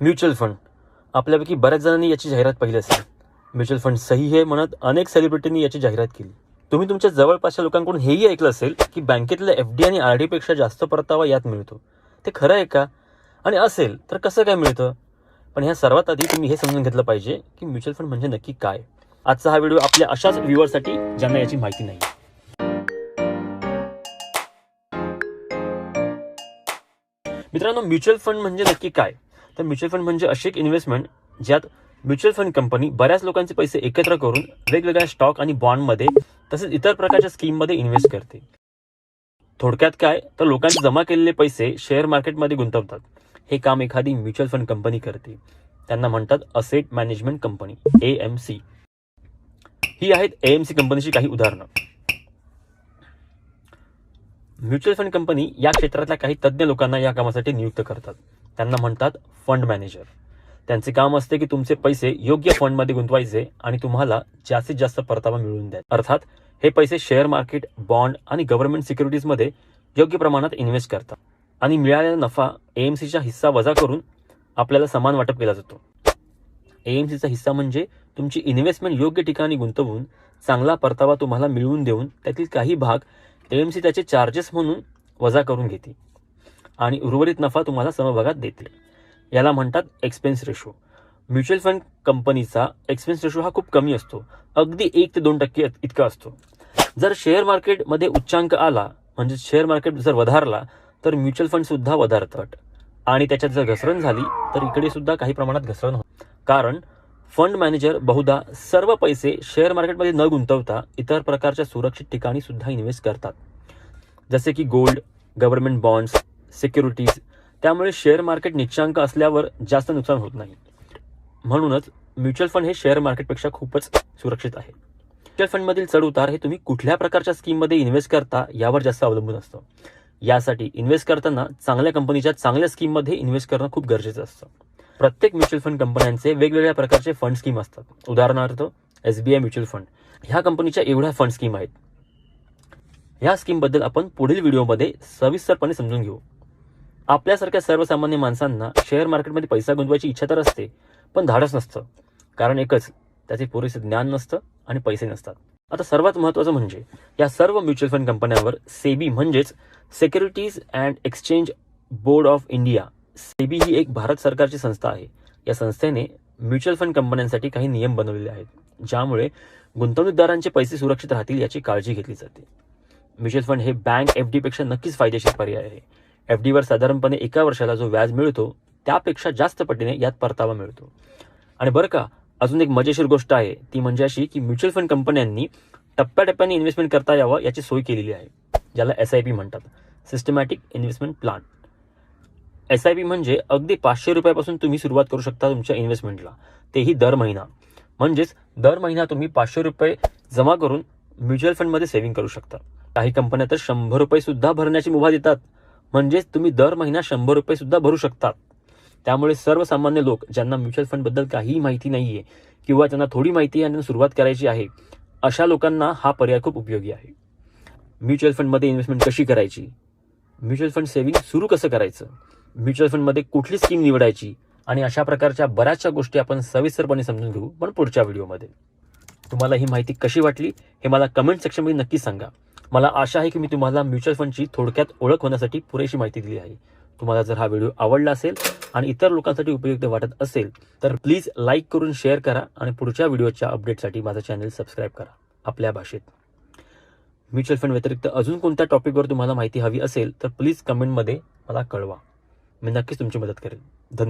Mutual fund. आपल्यापैकी बऱ्याच जणांनी याची जाहिरात पाहिली असेल. म्युच्युअल फंड सही हे म्हणत अनेक सेलिब्रिटींनी याची जाहिरात केली. तुम्ही तुमच्या जवळपासच्या लोकांकडून हेही ऐकलं असेल की बँकेतल्या एफ डी आणि आर डी पेक्षा जास्त परतावा यात मिळतो. ते खरं आहे का? आणि असेल तर कसं काय मिळतं? पण ह्या सर्वात आधी तुम्ही हे समजून घेतलं पाहिजे की म्युच्युअल फंड म्हणजे नक्की काय. आजचा हा व्हिडिओ आपल्या अशाच व्ह्युअरसाठी ज्यांना याची माहिती नाही मित्रांनो म्युच्युअल फंड म्हणजे नक्की काय? तर म्युच्युअल फंड म्हणजे अशी एक इन्व्हेस्टमेंट ज्यात म्युच्युअल फंड कंपनी बऱ्याच लोकांचे पैसे एकत्र करून वेगवेगळ्या स्टॉक आणि बॉन्डमध्ये तसेच इतर प्रकारच्या स्कीममध्ये इन्व्हेस्ट करते. थोडक्यात काय? तर लोकांचे जमा केलेले पैसे शेअर मार्केटमध्ये गुंतवतात. हे काम एखादी म्युच्युअल फंड कंपनी करते. त्यांना म्हणतात asset management company A M C ही आहेत ए एम सी कंपनीची काही उदाहरणं. म्युच्युअल फंड कंपनी या क्षेत्रातल्या काही तज्ज्ञ लोकांना या कामासाठी नियुक्त करतात. त्यांना म्हणतात फंड मॅनेजर त्यांचे काम असते की तुमचे पैसे योग्य फंडमध्ये गुंतवायचे आणि तुम्हाला जास्तीत जास्त परतावा मिळवून द्या अर्थात हे पैसे शेअर मार्केट बॉन्ड आणि गव्हर्नमेंट सिक्युरिटीजमध्ये योग्य प्रमाणात इन्व्हेस्ट करतात. आणि मिळालेला नफा एएमसीचा हिस्सा वजा करून आपल्याला समान वाटप केला जातो. एएमसीचा हिस्सा म्हणजे तुमची इन्व्हेस्टमेंट योग्य ठिकाणी गुंतवून चांगला परतावा तुम्हाला मिळवून देऊन त्यातील काही भाग एएमसी त्याचे चार्जेस म्हणून वजा करून घेते आणि उर्वरित नफा तुम्हाला समभागात देते याला म्हणतात एक्सपेन्स रेशो म्युच्युअल फंड कंपनीचा एक्सपेन्स रेशो हा खूप कमी असतो. अगदी एक ते दोन टक्के इतका असतो. जर शेअर मार्केटमध्ये उच्चांक आला म्हणजे शेअर मार्केट जर वधारला तर म्युच्युअल फंडसुद्धा वधारतात आणि त्याच्यात जर घसरण झाली तर इकडे सुद्धा काही प्रमाणात घसरण होते. कारण फंड मॅनेजर बहुधा सर्व पैसे शेअर मार्केटमध्ये न गुंतवता इतर प्रकारच्या सुरक्षित ठिकाणी सुद्धा इन्व्हेस्ट करतात. जसे की गोल्ड गव्हर्नमेंट बॉन्ड्स सिक्युरिटीज त्यामुळे शेअर मार्केट निच्चांक असल्यावर जास्त नुकसान होत नाही. म्हणूनच म्युच्युअल फंड हे शेअर मार्केटपेक्षा खूपच सुरक्षित आहे. म्युच्युअल फंडमधील चढ उतार हे तुम्ही कुठल्या प्रकारच्या स्कीममध्ये इन्व्हेस्ट करता यावर जास्त अवलंबून असतं. यासाठी इन्व्हेस्ट करताना चांगल्या कंपनीच्या चांगल्या स्कीममध्ये इन्व्हेस्ट करणं खूप गरजेचं असतं. प्रत्येक म्युच्युअल फंड कंपन्यांचे वेगवेगळ्या प्रकारचे फंड स्कीम असतात. उदाहरणार्थ S B I mutual fund ह्या कंपनीच्या एवढ्या फंड स्कीम आहेत. ह्या स्कीमबद्दल आपण पुढील व्हिडिओमध्ये सविस्तरपणे समजून घेऊ. आपल्यासारख्या सर्वसामान्य माणसांना शेअर मार्केटमध्ये पैसा गुंतवायची इच्छा तर असते पण धाडस नसतं. कारण एकच त्याचे पुरेसे ज्ञान नसतं आणि पैसे नसतात. आता सर्वात महत्त्वाचं म्हणजे या सर्व म्युच्युअल फंड कंपन्यांवर सेबी म्हणजेच securities and exchange board of India SEBI ही एक भारत सरकारची संस्था आहे. या संस्थेने म्युच्युअल फंड कंपन्यांसाठी काही नियम बनवलेले आहेत ज्यामुळे गुंतवणूकदारांचे पैसे सुरक्षित राहतील याची काळजी घेतली जाते. म्युच्युअल फंड हे बँक एफ डीपेक्षा नक्कीच फायदेशीर पर्याय आहे. एफ डीवर साधारणपणे एका वर्षाला जो व्याज मिळतो त्यापेक्षा जास्त पटीने यात परतावा मिळतो. आणि बरं का अजून एक मजेशीर गोष्ट आहे ती म्हणजे अशी की म्युच्युअल फंड कंपन्यांनी टप्प्याटप्प्याने इन्व्हेस्टमेंट करता यावं याची सोय केलेली आहे ज्याला एस आय पी म्हणतात. Systematic investment plan S I P म्हणजे अगदी पाचशे रुपयापासून तुम्ही सुरुवात करू शकता तुमच्या इन्व्हेस्टमेंटला तेही दर महिना. म्हणजेच दर महिना तुम्ही पाचशे रुपये जमा करून म्युच्युअल फंडमध्ये सेव्हिंग करू शकता. काही कंपन्या तर शंभर रुपये सुद्धा भरण्याची मुभा देतात. म्हणजेच तुम्ही दर महिना शंभर रुपये सुद्धा भरू शकता त्यामुळे सर्वसामान्य लोक ज्यांना म्युच्युअल फंडबद्दल काहीही माहिती नाहीये किंवा त्यांना थोडी माहिती आहे आणि सुरुवात करायची आहे अशा लोकांना हा पर्याय खूप उपयोगी आहे. म्युच्युअल फंडमध्ये इन्व्हेस्टमेंट कशी करायची? म्युच्युअल फंड सेव्हिंग सुरू कसं करायचं? म्युच्युअल फंडमध्ये कुठली स्कीम निवडायची? आणि अशा प्रकारच्या बऱ्याचशा गोष्टी आपण सविस्तरपणे समजून घेऊ पण पुढच्या व्हिडिओमध्ये. तुम्हाला ही माहिती कशी वाटली हे मला कमेंट सेक्शनमध्ये नक्की सांगा. मला आशा आहे की मी तुम्हाला म्युच्युअल फंडची थोडक्यात ओळख होण्यासाठी पुरेशी माहिती दिली आहे. तुम्हाला जर हा व्हिडिओ आवडला असेल आणि इतर लोकांसाठी उपयुक्त वाटत असेल तर प्लीज लाईक करून शेअर करा आणि पुढच्या व्हिडिओच्या अपडेटसाठी माझं चॅनल सबस्क्राईब करा. आपल्या भाषेत. म्युच्युअल फंड व्यतिरिक्त अजून कोणत्या टॉपिकवर तुम्हाला माहिती हवी असेल तर प्लीज कमेंटमध्ये मला कळवा. मी नक्कीच तुमची मदत करेन. धन्यवाद.